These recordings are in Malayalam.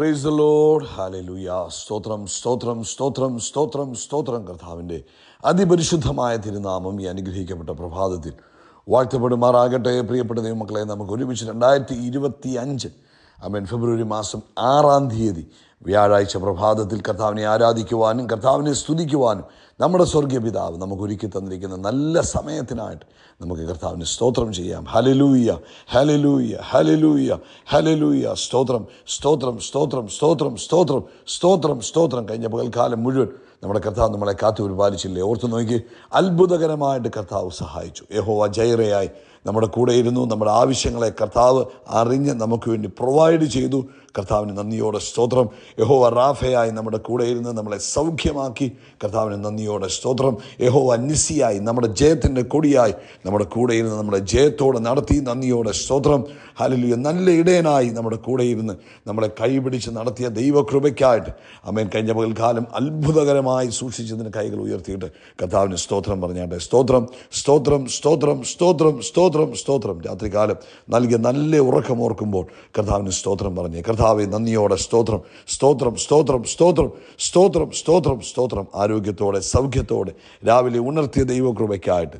പ്രൈസ് ലോഡ് ഹാലലുയ സ്തോത്രം സ്തോത്രം സ്തോത്രം സ്തോത്രം സ്തോത്രം. കർത്താവിന്റെ അതിപരിശുദ്ധമായ തിരുനാമം ഈ അനുഗ്രഹിക്കപ്പെട്ട പ്രഭാതത്തിൽ വാഴ്ത്തപ്പെടുമാറാകട്ടെ. പ്രിയപ്പെട്ട ദൈവമക്കളെ നമുക്ക് ഒരുമിച്ച് രണ്ടായിരത്തി ഇരുപത്തി അഞ്ച് അമേൻ ഫെബ്രുവരി മാസം ആറാം തീയതി വ്യാഴാഴ്ച പ്രഭാതത്തിൽ കർത്താവിനെ ആരാധിക്കുവാനും കർത്താവിനെ സ്തുതിക്കുവാനും നമ്മുടെ സ്വർഗീയ പിതാവ് നമുക്ക് ഒരുക്കി തന്നിരിക്കുന്ന നല്ല സമയത്തിനായിട്ട് നമുക്ക് കർത്താവിന് സ്തോത്രം ചെയ്യാം. ഹലലൂയ ഹലലൂയ ഹലലൂയ ഹലലൂയ സ്തോത്രം സ്തോത്രം സ്തോത്രം സ്തോത്രം സ്തോത്രം സ്തോത്രം സ്തോത്രം. കഴിഞ്ഞ പകൽക്കാലം മുഴുവൻ നമ്മുടെ കർത്താവ് നമ്മളെ കാത്തു പരിപാലിച്ചില്ലേ ഓർത്തു നോക്കി അത്ഭുതകരമായിട്ട് കർത്താവ് സഹായിച്ചു. യഹോവ ജയറയായി. നമ്മുടെ കൂടെ ഇരുന്നു നമ്മുടെ ആവശ്യങ്ങളെ കർത്താവ് അറിഞ്ഞ് നമുക്ക് വേണ്ടി പ്രൊവൈഡ് ചെയ്തു. കർത്താവിന് നന്ദിയോടെ സ്തോത്രം. യഹോവ റാഫയായി നമ്മുടെ കൂടെ ഇരുന്ന് നമ്മളെ സൗഖ്യമാക്കി. കർത്താവിന് നന്ദിയോടെ സ്തോത്രം. യഹോവ നിസിയായി നമ്മുടെ ജയത്തിന്റെ കൊടിയായി നമ്മുടെ കൂടെ ഇരുന്ന് നമ്മുടെ ജയത്തോടെ നടത്തി നന്ദിയോടെ സ്തോത്രം. ഹലിലുയ നല്ല ഇടയനായി നമ്മുടെ കൂടെ ഇരുന്ന് നമ്മളെ കൈപിടിച്ച് നടത്തിയ ദൈവകൃപയ്ക്കായിട്ട്. അമ്മേൻ കഴിഞ്ഞ പകൽക്കാലം അത്ഭുതകരമായി സൂക്ഷിച്ചതിന് കൈകൾ ഉയർത്തിയിട്ട് കർത്താവിന് സ്തോത്രം പറഞ്ഞാട്ടെ. സ്തോത്രം സ്തോത്രം സ്തോത്രം സ്തോത്രം സ്തോത്രം. സ്തോത്രം സ്തോത്രം. രാത്രികാലം നൽകിയ നല്ല ഉറക്കം ഓർക്കുമ്പോൾ കർത്താവിന് സ്തോത്രം പറഞ്ഞേ. കർത്താവെ നന്ദിയോടെ സ്തോത്രം സ്തോത്രം സ്തോത്രം സ്തോത്രം സ്തോത്രം സ്തോത്രം സ്തോത്രം. ആരോഗ്യത്തോടെ സൗഖ്യത്തോടെ രാവിലെ ഉണർത്തിയ ദൈവകൃപയ്ക്കായിട്ട്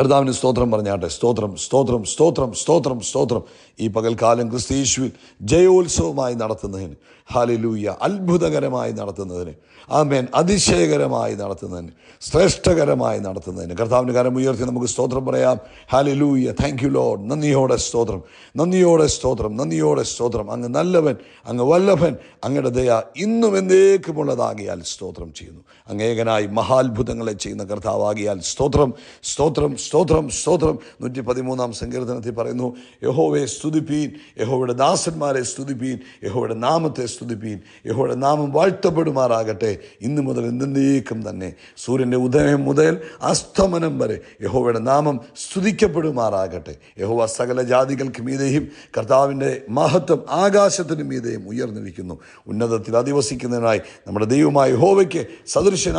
കർത്താവിന് സ്തോത്രം പറഞ്ഞാട്ടെ. സ്തോത്രം സ്തോത്രം സ്തോത്രം സ്തോത്രം സ്തോത്രം. ഈ പകൽക്കാലം ക്രിസ്തീശുവിൽ ജയോത്സവമായി നടത്തുന്നതിന് ഹാലിലൂയ അത്ഭുതകരമായി നടത്തുന്നതിന് ആമേൻ. അതിശയകരമായി നടത്തുന്നതിന് ശ്രേഷ്ഠകരമായി നടത്തുന്നതിന്. കർത്താവിന്റെ കരം ഉയർത്തി നമുക്ക് സ്തോത്രം പറയാം. ഹാലിലൂയ താങ്ക് യു ലോഡ് നന്ദിയോടെ സ്തോത്രം. നന്ദിയോടെ സ്തോത്രം. നന്ദിയോടെ സ്തോത്രം. അങ്ങ് നല്ലവൻ അങ്ങ് വല്ലഭൻ അങ്ങയുടെ ദയ ഇന്നും എന്നേക്കുമുള്ളതാകിയാൽ സ്തോത്രം ചെയ്യുന്നു. അങ്ങേകനായി മഹാത്ഭുതങ്ങളെ ചെയ്യുന്ന കർത്താവാകിയാൽ സ്തോത്രം സ്തോത്രം സ്തോത്രം സ്തോത്രം. നൂറ്റി പതിമൂന്നാം സങ്കീർത്തനത്തിൽ പറയുന്നു യഹോവയെ സ്തുതിപ്പീൻ യഹോയുടെ ദാസന്മാരെ സ്തുതിപ്പീൻ യഹോയുടെ നാമത്തെ സ്തുതിപ്പീൻ യഹോയുടെ നാമം വാഴ്ത്തപ്പെടുമാറാകട്ടെ. ഇന്ന് മുതൽ എന്നേക്കും തന്നെ സൂര്യന്റെ ഉദയം മുതൽ അസ്തമനം വരെ യഹോവയുടെ നാമം സ്തുതിക്കപ്പെടുമാറാകട്ടെ. യഹോവ സകല ജാതികൾക്ക് മീതെയും കർത്താവിന്റെ മഹത്വം ആകാശത്തിന് മീതെയും ഉയർന്നിരിക്കുന്നു. ഉന്നതത്തിൽ അധിവസിക്കുന്നതിനായി നമ്മുടെ ദൈവമായ യഹോവയ്ക്ക് സദൃശൻ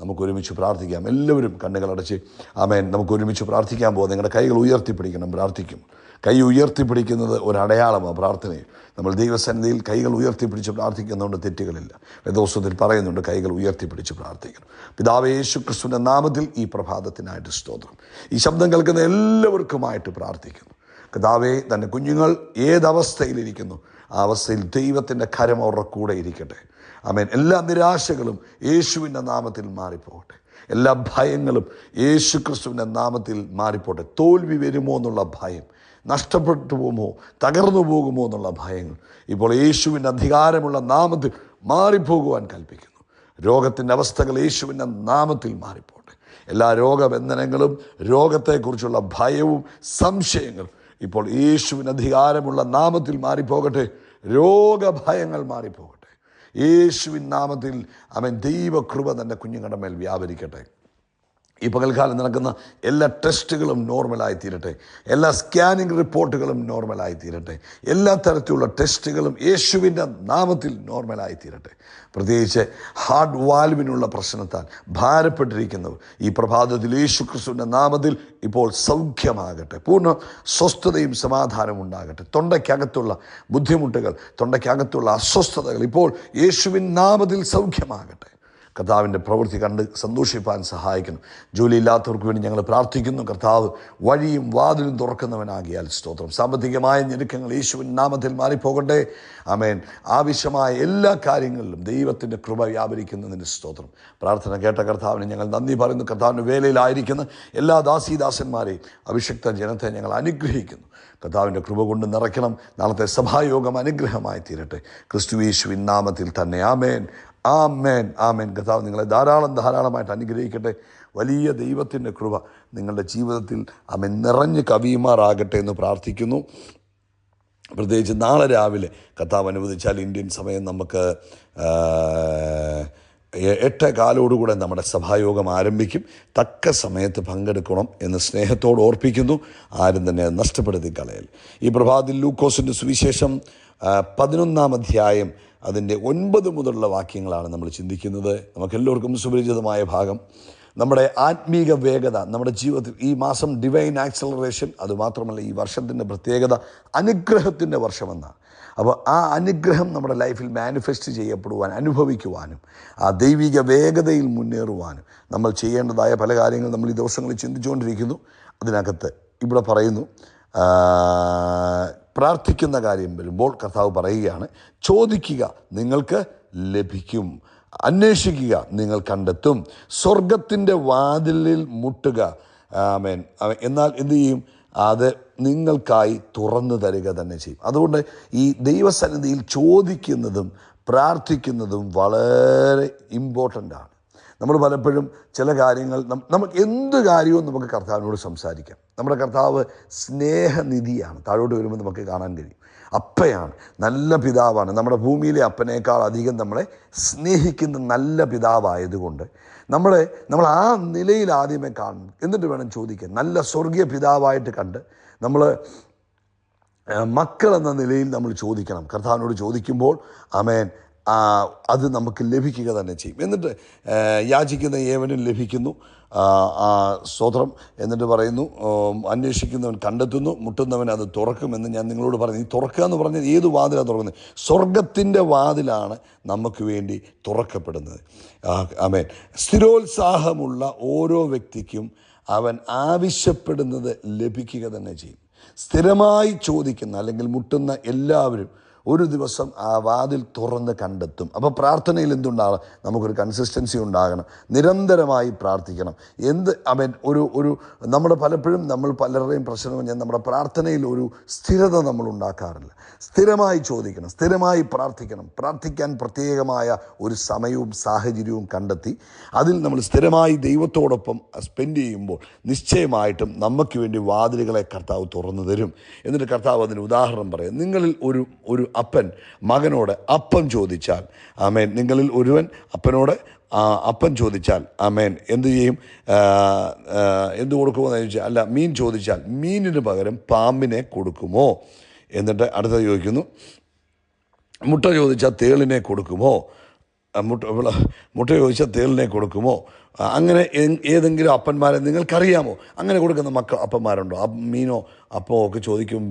ആരുള്ളൂ നമുക്ക് ഒരുമിച്ച് പ്രാർത്ഥിക്കാം. എല്ലാവരും കണ്ണുകളടച്ച് ആമേൻ. നമുക്ക് ഒരുമിച്ച് പ്രാർത്ഥിക്കാൻ പോകാം. നിങ്ങളുടെ കൈകൾ ഉയർത്തിപ്പിടിക്കണം. പ്രാർത്ഥിക്കും. കൈ ഉയർത്തിപ്പിടിക്കുന്നത് ഒരടയാളമാണ് പ്രാർത്ഥനയിൽ നമ്മൾ ദൈവസന്നിധിയിൽ കൈകൾ ഉയർത്തിപ്പിടിച്ച് പ്രാർത്ഥിക്കുന്നതുകൊണ്ട് തെറ്റുകളില്ല. വേദോസ്വത്തിൽ പറയുന്നുണ്ട് കൈകൾ ഉയർത്തിപ്പിടിച്ച് പ്രാർത്ഥിക്കണം. പിതാവ് യേശു ക്രിസ്തുവിന്റെ നാമത്തിൽ ഈ പ്രഭാതത്തിനായിട്ട് സ്തോത്രം. ഈ ശബ്ദം കേൾക്കുന്ന എല്ലാവർക്കുമായിട്ട് പ്രാർത്ഥിക്കുന്നു. കിതാവേ തന്റെ കുഞ്ഞുങ്ങൾ ഏതവസ്ഥയിലിരിക്കുന്നു? ആ അവസ്ഥയിൽ ദൈവത്തിന്റെ കരം അവരുടെ കൂടെ ഇരിക്കട്ടെ. ആമേൻ. എല്ലാ നിരാശകളും യേശുവിന്റെ നാമത്തിൽ മാറിപ്പോകട്ടെ. എല്ലാ ഭയങ്ങളും യേശു ക്രിസ്തുവിന്റെ നാമത്തിൽ മാറിപ്പോട്ടെ തോൽവി വരുമോ എന്നുള്ള ഭയം നഷ്ടപ്പെട്ടു പോകുമോ തകർന്നു പോകുമോ എന്നുള്ള ഭയങ്ങൾ ഇപ്പോൾ യേശുവിന്റെ അധികാരമുള്ള നാമത്തിൽ മാറിപ്പോകുവാൻ കൽപ്പിക്കുന്നു. രോഗത്തിന്റെ അവസ്ഥകൾ യേശുവിന്റെ നാമത്തിൽ മാറിപ്പോട്ടെ എല്ലാ രോഗബന്ധനങ്ങളും രോഗത്തെക്കുറിച്ചുള്ള ഭയവും സംശയങ്ങളും ഇപ്പോൾ യേശുവിന് അധികാരമുള്ള നാമത്തിൽ മാറിപ്പോകട്ടെ. രോഗഭയങ്ങൾ മാറിപ്പോകട്ടെ. യേശുവിൻ നാമത്തിൽ അവൻ ദൈവകൃപ തന്റെ കുഞ്ഞുങ്ങളുടെ മേൽ വ്യാപരിക്കട്ടെ. ഈ പകൽക്കാലം നടക്കുന്ന എല്ലാ ടെസ്റ്റുകളും നോർമലായി തീരട്ടെ എല്ലാ സ്കാനിങ് റിപ്പോർട്ടുകളും നോർമലായി തീരട്ടെ എല്ലാ തരത്തിലുള്ള ടെസ്റ്റുകളും യേശുവിന്റെ നാമത്തിൽ നോർമലായി തീരട്ടെ പ്രത്യേകിച്ച് ഹാർട്ട് വാൽവിനുള്ള പ്രശ്നത്താൽ ഭാരപ്പെട്ടിരിക്കുന്നവർ ഈ പ്രഭാതത്തിൽ യേശു ക്രിസ്തുവിന്റെ നാമത്തിൽ ഇപ്പോൾ സൗഖ്യമാകട്ടെ. പൂർണ സ്വസ്ഥതയും സമാധാനവും ഉണ്ടാകട്ടെ. തൊണ്ടയ്ക്കകത്തുള്ള ബുദ്ധിമുട്ടുകൾ തൊണ്ടയ്ക്കകത്തുള്ള അസ്വസ്ഥതകൾ ഇപ്പോൾ യേശുവിൻ നാമത്തിൽ സൗഖ്യമാകട്ടെ. കർത്താവിന്റെ പ്രവൃത്തി കണ്ട് സന്തോഷിപ്പാൻ സഹായിക്കണം ജോലിയില്ലാത്തവർക്ക് വേണ്ടി ഞങ്ങൾ പ്രാർത്ഥിക്കുന്നു. കർത്താവ് വഴിയും വാതിലും തുറക്കുന്നവനാകിയാൽ സ്തോത്രം. സാമ്പത്തികമായ ഞെരുക്കങ്ങൾ യേശുവിൻ നാമത്തിൽ മാറിപ്പോകട്ടെ. ആമേൻ. ആവശ്യമായ എല്ലാ കാര്യങ്ങളിലും ദൈവത്തിന്റെ കൃപ വ്യാപരിക്കുന്നതിന് സ്തോത്രം. പ്രാർത്ഥന കേട്ട കർത്താവിന് ഞങ്ങൾ നന്ദി പറയുന്നു. കർത്താവിന്റെ വേലയിലായിരിക്കുന്ന. എല്ലാ ദാസീദാസന്മാരെയും അഭിഷക്ത ജനത്തെ ഞങ്ങൾ അനുഗ്രഹിക്കുന്നു. കർത്താവിന്റെ കൃപ കൊണ്ട് നിറയ്ക്കണം. നാളത്തെ സഭായോഗം അനുഗ്രഹമായി തീരട്ടെ. ക്രിസ്തു യേശുവിൻ നാമത്തിൽ തന്നെ. ആമേൻ. ആമേൻ ആമേൻ. കഥാവ് നിങ്ങളെ ധാരാളം ധാരാളമായിട്ട് അനുഗ്രഹിക്കട്ടെ. വലിയ ദൈവത്തിന്റെ കൃപ നിങ്ങളുടെ ജീവിതത്തിൽ അമൻ നിറഞ്ഞ് കവിയുമാറാകട്ടെ എന്ന് പ്രാർത്ഥിക്കുന്നു. പ്രത്യേകിച്ച് നാളെ രാവിലെ കഥാവ് അനുവദിച്ചാൽ ഇന്ത്യൻ സമയം നമുക്ക് എട്ട് കാലോടുകൂടെ നമ്മുടെ സഭായോഗം ആരംഭിക്കും. തക്ക സമയത്ത് പങ്കെടുക്കണം എന്ന് സ്നേഹത്തോട് ഓർപ്പിക്കുന്നു. ആരും തന്നെ നഷ്ടപ്പെടുത്തി കളയൽ. ഈ പ്രഭാതത്തിൽ ലൂക്കോസിന്റെ സുവിശേഷം പതിനൊന്നാം അധ്യായം അതിന്റെ ഒൻപത് മുതലുള്ള വാക്യങ്ങളാണ് നമ്മൾ ചിന്തിക്കുന്നത്. നമുക്കെല്ലാവർക്കും സുപരിചിതമായ ഭാഗം. നമ്മുടെ ആത്മീക വേഗത നമ്മുടെ ജീവിതത്തിൽ ഈ മാസം ഡിവൈൻ ആക്സലറേഷൻ അതുമാത്രമല്ല ഈ വർഷത്തിന്റെ പ്രത്യേകത അനുഗ്രഹത്തിന്റെ വർഷമെന്നാണ്. അപ്പോൾ ആ അനുഗ്രഹം നമ്മുടെ ലൈഫിൽ മാനിഫെസ്റ്റ് ചെയ്യപ്പെടുവാൻ അനുഭവിക്കുവാനും ആ ദൈവിക വേഗതയിൽ മുന്നേറുവാനും നമ്മൾ ചെയ്യേണ്ടതായ പല കാര്യങ്ങളും നമ്മൾ ഈ ദിവസങ്ങളിൽ ചിന്തിച്ചുകൊണ്ടിരിക്കുന്നു. അതിനകത്ത് ഇവിടെ പറയുന്നു പ്രാർത്ഥിക്കുന്ന കാര്യം വരുമ്പോൾ കർത്താവ് പറയുകയാണ് ചോദിക്കുക നിങ്ങൾക്ക് ലഭിക്കും. അന്വേഷിക്കുക നിങ്ങൾ കണ്ടെത്തും. സ്വർഗത്തിന്റെ വാതിലിൽ മുട്ടുക. ആമേൻ. എന്നാൽ എന്തു ചെയ്യും? അത് നിങ്ങൾക്കായി തുറന്നു തരിക തന്നെ ചെയ്യും. അതുകൊണ്ട് ഈ ദൈവസന്നിധിയിൽ ചോദിക്കുന്നതും പ്രാർത്ഥിക്കുന്നതും വളരെ ഇമ്പോർട്ടന്റ് ആണ്. നമ്മൾ പലപ്പോഴും ചില കാര്യങ്ങൾ നമുക്ക് എന്ത് കാര്യവും നമുക്ക് കർത്താവിനോട് സംസാരിക്കാം. നമ്മുടെ കർത്താവ് സ്നേഹനിധിയാണ്. താഴോട്ട് വരുമ്പോൾ നമുക്ക് കാണാൻ കഴിയും. അപ്പയാണ് നല്ല പിതാവാണ്. നമ്മുടെ ഭൂമിയിലെ അപ്പനേക്കാൾ അധികം നമ്മളെ സ്നേഹിക്കുന്ന നല്ല പിതാവായതുകൊണ്ട് നമ്മളെ നമ്മൾ ആ നിലയിൽ ആദ്യമേ കാണണം. എന്നിട്ട് വേണം ചോദിക്കാൻ. നല്ല സ്വർഗീയ പിതാവായിട്ട് കണ്ട് നമ്മൾ മക്കൾ എന്ന നിലയിൽ നമ്മൾ ചോദിക്കണം. കർത്താവിനോട് ചോദിക്കുമ്പോൾ അമേൻ അത് നമുക്ക് ലഭിക്കുക തന്നെ ചെയ്യും. എന്നിട്ട് യാചിക്കുന്ന ഏവനും ലഭിക്കുന്നു. സ്തോത്രം എന്നിട്ട് പറയുന്നു അന്വേഷിക്കുന്നവൻ കണ്ടെത്തുന്നു മുട്ടുന്നവൻ അത് തുറക്കുമെന്ന് ഞാൻ നിങ്ങളോട് പറഞ്ഞു. ഈ തുറക്കുക എന്ന് പറഞ്ഞാൽ ഏത് വാതിലാണ് തുറക്കുന്നത്? സ്വർഗത്തിന്റെ വാതിലാണ് നമുക്ക് വേണ്ടി തുറക്കപ്പെടുന്നത്. ആമേൻ. സ്ഥിരോത്സാഹമുള്ള ഓരോ വ്യക്തിക്കും അവൻ ആവശ്യപ്പെടുന്നത് ലഭിക്കുക തന്നെ ചെയ്യും. സ്ഥിരമായി ചോദിക്കുന്ന അല്ലെങ്കിൽ മുട്ടുന്ന എല്ലാവരും ഒരു ദിവസം ആ വാതിൽ തുറന്ന് കണ്ടെത്തും. അപ്പോൾ പ്രാർത്ഥനയിൽ എന്തുണ്ടാകണം? നമുക്കൊരു കൺസിസ്റ്റൻസി ഉണ്ടാകണം. നിരന്തരമായി പ്രാർത്ഥിക്കണം. എന്ത് അവൻ ഒരു ഒരു നമ്മുടെ പലപ്പോഴും നമ്മൾ പലരുടെയും പ്രശ്നം ഞാൻ നമ്മുടെ പ്രാർത്ഥനയിൽ ഒരു സ്ഥിരത നമ്മൾ ഉണ്ടാക്കാറില്ല. സ്ഥിരമായി ചോദിക്കണം. സ്ഥിരമായി പ്രാർത്ഥിക്കണം. പ്രാർത്ഥിക്കാൻ പ്രത്യേകമായ ഒരു സമയവും സാഹചര്യവും കണ്ടെത്തി. അതിൽ നമ്മൾ സ്ഥിരമായി ദൈവത്തോടൊപ്പം സ്പെൻഡ് ചെയ്യുമ്പോൾ നിശ്ചയമായിട്ടും നമുക്ക് വേണ്ടി വാതിലുകളെ കർത്താവ് തുറന്നു തരും. എന്നിട്ട് കർത്താവ് അതിന് ഉദാഹരണം പറയും. നിങ്ങളിൽ ഒരു ഒരു അപ്പൻ മകനോട് അപ്പം ചോദിച്ചാൽ ആമേൻ. നിങ്ങളിൽ ഒരുവൻ അപ്പനോട് അപ്പൻ അപ്പം ചോദിച്ചാൽ ആമേൻ. എന്ത് ചെയ്യും? എന്ത് കൊടുക്കുമോ എന്ന് ചോദിച്ചാൽ അല്ല മീൻ ചോദിച്ചാൽ മീനിന് പകരം പാമ്പിനെ കൊടുക്കുമോ? എന്നിട്ട് അടുത്ത ചോദിക്കുന്നു മുട്ട ചോദിച്ചാൽ തേളിനെ കൊടുക്കുമോ? മുട്ട മുട്ട ചോദിച്ച തേളിനെ കൊടുക്കുമോ? അങ്ങനെ ഏതെങ്കിലും അപ്പന്മാരെ നിങ്ങൾക്കറിയാമോ? അങ്ങനെ കൊടുക്കുന്ന മക്ക അപ്പന്മാരുണ്ടോ? മീനോ അപ്പോ ഒക്കെ ചോദിക്കും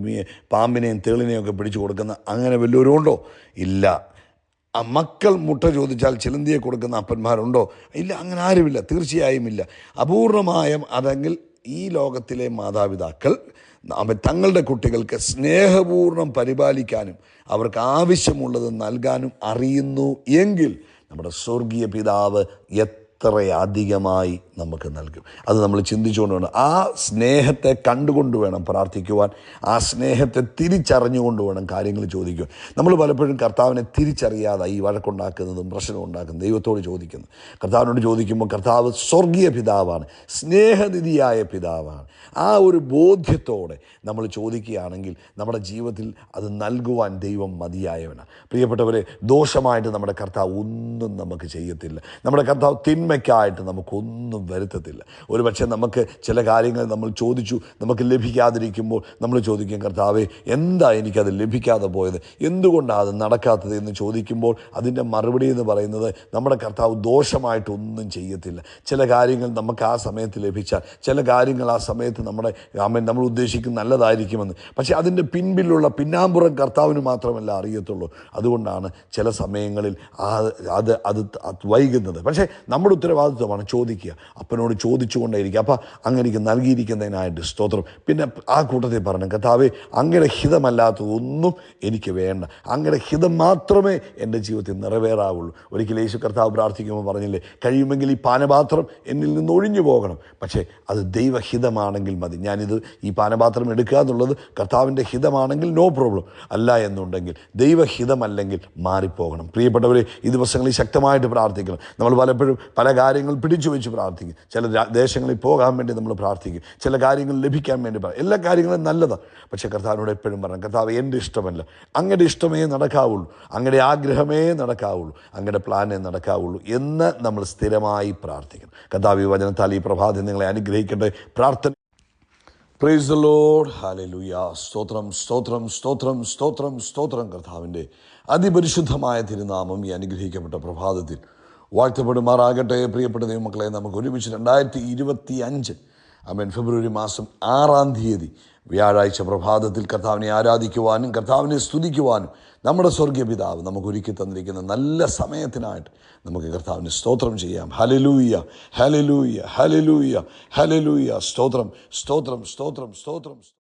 പാമ്പിനെയും തേളിനെയും ഒക്കെ പിടിച്ചു കൊടുക്കുന്ന അങ്ങനെ വല്ലവരും ഇല്ല. ആ മക്കൾ മുട്ട ചോദിച്ചാൽ ചിലന്തിയെ കൊടുക്കുന്ന അപ്പന്മാരുണ്ടോ? ഇല്ല അങ്ങനെ ആരുമില്ല തീർച്ചയായും ഇല്ല. അപൂർണമായും അതെങ്കിൽ ഈ ലോകത്തിലെ മാതാപിതാക്കൾ അവൻ തങ്ങളുടെ കുട്ടികൾക്ക് സ്നേഹപൂർണം പരിപാലിക്കാനും അവർക്ക് ആവശ്യമുള്ളത് നൽകാനും അറിയുന്നു. എങ്കിൽ നമ്മുടെ സ്വർഗീയ പിതാവ് എത്ര അധികമായി നമുക്ക് നൽകും. അത് നമ്മൾ ചിന്തിച്ചുകൊണ്ട് വേണം. ആ സ്നേഹത്തെ കണ്ടുകൊണ്ട് വേണം പ്രാർത്ഥിക്കുവാൻ. ആ സ്നേഹത്തെ തിരിച്ചറിഞ്ഞുകൊണ്ട് വേണം കാര്യങ്ങൾ ചോദിക്കുവാൻ. നമ്മൾ പലപ്പോഴും കർത്താവിനെ തിരിച്ചറിയാതെ ഈ വഴക്കുണ്ടാക്കുന്നതും പ്രശ്നം ഉണ്ടാക്കുന്നതും ദൈവത്തോട് ചോദിക്കുന്നു. കർത്താവിനോട് ചോദിക്കുമ്പോൾ കർത്താവ് സ്വർഗീയ പിതാവാണ് സ്നേഹനിധിയായ പിതാവാണ്. ആ ഒരു ബോധ്യത്തോടെ നമ്മൾ ചോദിക്കുകയാണെങ്കിൽ നമ്മുടെ ജീവിതത്തിൽ അത് നൽകുവാൻ ദൈവം മതിയായവനാണ് പ്രിയപ്പെട്ടവരെ ദോഷമായിട്ട് നമ്മുടെ കർത്താവ് ഒന്നും നമുക്ക് ചെയ്യത്തില്ല. നമ്മുടെ കർത്താവ് തിന്മയ്ക്കായിട്ട് നമുക്കൊന്നും വരുത്തത്തില്ല. ഒരു പക്ഷേ നമുക്ക് ചില കാര്യങ്ങൾ നമ്മൾ ചോദിച്ചു നമുക്ക് ലഭിക്കാതിരിക്കുമ്പോൾ നമ്മൾ ചോദിക്കും കർത്താവേ എന്താ എനിക്കത് ലഭിക്കാതെ പോയത്? എന്തുകൊണ്ടാണ് അത് നടക്കാത്തത്? എന്ന് ചോദിക്കുമ്പോൾ അതിന്റെ മറുപടി എന്ന് പറയുന്നത് നമ്മുടെ കർത്താവ് ദോഷമായിട്ടൊന്നും ചെയ്യത്തില്ല. ചില കാര്യങ്ങൾ നമുക്ക് ആ സമയത്ത് ലഭിച്ചാൽ ചില കാര്യങ്ങൾ ആ സമയത്ത് നമ്മുടെ അമ്മ നമ്മൾ ഉദ്ദേശിക്കുന്ന നല്ലതായിരിക്കുമെന്ന്. പക്ഷേ അതിന്റെ പിൻപിലുള്ള പിന്നാമ്പുറം കർത്താവിന് മാത്രമല്ല അറിയത്തുള്ളൂ. അതുകൊണ്ടാണ് ചില സമയങ്ങളിൽ ആ അത് അത് അത് വൈകുന്നത്. പക്ഷേ നമ്മുടെ ഉത്തരവാദിത്വമാണ് ചോദിക്കുക. അപ്പനോട് ചോദിച്ചുകൊണ്ടേയിരിക്കുക അപ്പം അങ്ങനെ എനിക്ക് നൽകിയിരിക്കുന്നതിനായിട്ട് സ്തോത്രം. പിന്നെ ആ കൂട്ടത്തിൽ പറഞ്ഞു കഥാവെ അങ്ങയുടെ ഹിതമല്ലാത്തതൊന്നും എനിക്ക് വേണ്ട. അങ്ങയുടെ ഹിതം മാത്രമേ എന്റെ ജീവിതത്തിൽ നിറവേറാവുള്ളൂ. ഒരിക്കൽ യേശു കർത്താവ് പ്രാർത്ഥിക്കുമ്പോൾ പറഞ്ഞില്ലേ കഴിയുമെങ്കിൽ ഈ പാനപാത്രം എന്നിൽ നിന്ന് ഒഴിഞ്ഞു പോകണം. പക്ഷേ അത് ദൈവഹിതമാണെങ്കിൽ മതി. ഞാനിത് ഈ പാനപാത്രം എടുക്കുക എന്നുള്ളത് കർത്താവിന്റെ ഹിതമാണെങ്കിൽ നോ പ്രോബ്ലം അല്ല എന്നുണ്ടെങ്കിൽ ദൈവഹിതമല്ലെങ്കിൽ മാറിപ്പോകണം. പ്രിയപ്പെട്ടവരെ ഈ ദിവസങ്ങളിൽ ശക്തമായിട്ട് പ്രാർത്ഥിക്കണം. നമ്മൾ പലപ്പോഴും പല കാര്യങ്ങൾ പിടിച്ചു വെച്ച് പ്രാർത്ഥിക്കും. ചില രാ- ദേശങ്ങളിൽ പോകാൻ വേണ്ടി നമ്മൾ പ്രാർത്ഥിക്കും. ചില കാര്യങ്ങൾ ലഭിക്കാൻ വേണ്ടി പറയും എല്ലാ കാര്യങ്ങളും നല്ലതാണ്. പക്ഷേ കർത്താവിനോട് എപ്പോഴും പറയണം കർത്താവ് എന്റെ ഇഷ്ടമല്ല. അങ്ങയുടെ ഇഷ്ടമേ നടക്കാവുള്ളൂ. അങ്ങയുടെ ആഗ്രഹമേ നടക്കാവുള്ളൂ. അങ്ങയുടെ പ്ലാനേ നടക്കാവുള്ളൂ എന്ന് നമ്മൾ സ്ഥിരമായി പ്രാർത്ഥിക്കണം. കർത്താവ് വചനത്താൽ ഈ പ്രഭാതം നിങ്ങളെ അനുഗ്രഹിക്കട്ടെ. പ്രാർത്ഥന പ്രൈസ് ലോഡ് ഹാലലുയ സ്തോത്രം സ്തോത്രം സ്തോത്രം സ്തോത്രം സ്തോത്രം കർത്താവിന്റെ അതിപരിശുദ്ധമായ തിരുനാമം ഈ അനുഗ്രഹിക്കപ്പെട്ട പ്രഭാതത്തിൽ. വാഴ്ത്തപ്പെടുമാറാകട്ടെ. പ്രിയപ്പെട്ട ദൈവമക്കളെ നമുക്ക് ഒരുമിച്ച് രണ്ടായിരത്തി ഇരുപത്തി അഞ്ച് അമേൻ ഫെബ്രുവരി മാസം ആറാം തീയതി വ്യാഴാഴ്ച പ്രഭാതത്തിൽ കർത്താവിനെ ആരാധിക്കുവാനും കർത്താവിനെ സ്തുതിക്കുവാനും നമ്മുടെ സ്വർഗീയ പിതാവ് നമുക്ക് ഒരുക്കി തന്നിരിക്കുന്ന നല്ല സമയത്തിനായിട്ട് നമുക്ക് കർത്താവിന് സ്തോത്രം ചെയ്യാം. ഹലലൂയ ഹലലൂയ ഹലലൂയ ഹലലൂയ സ്തോത്രം സ്തോത്രം സ്തോത്രം സ്തോത്രം.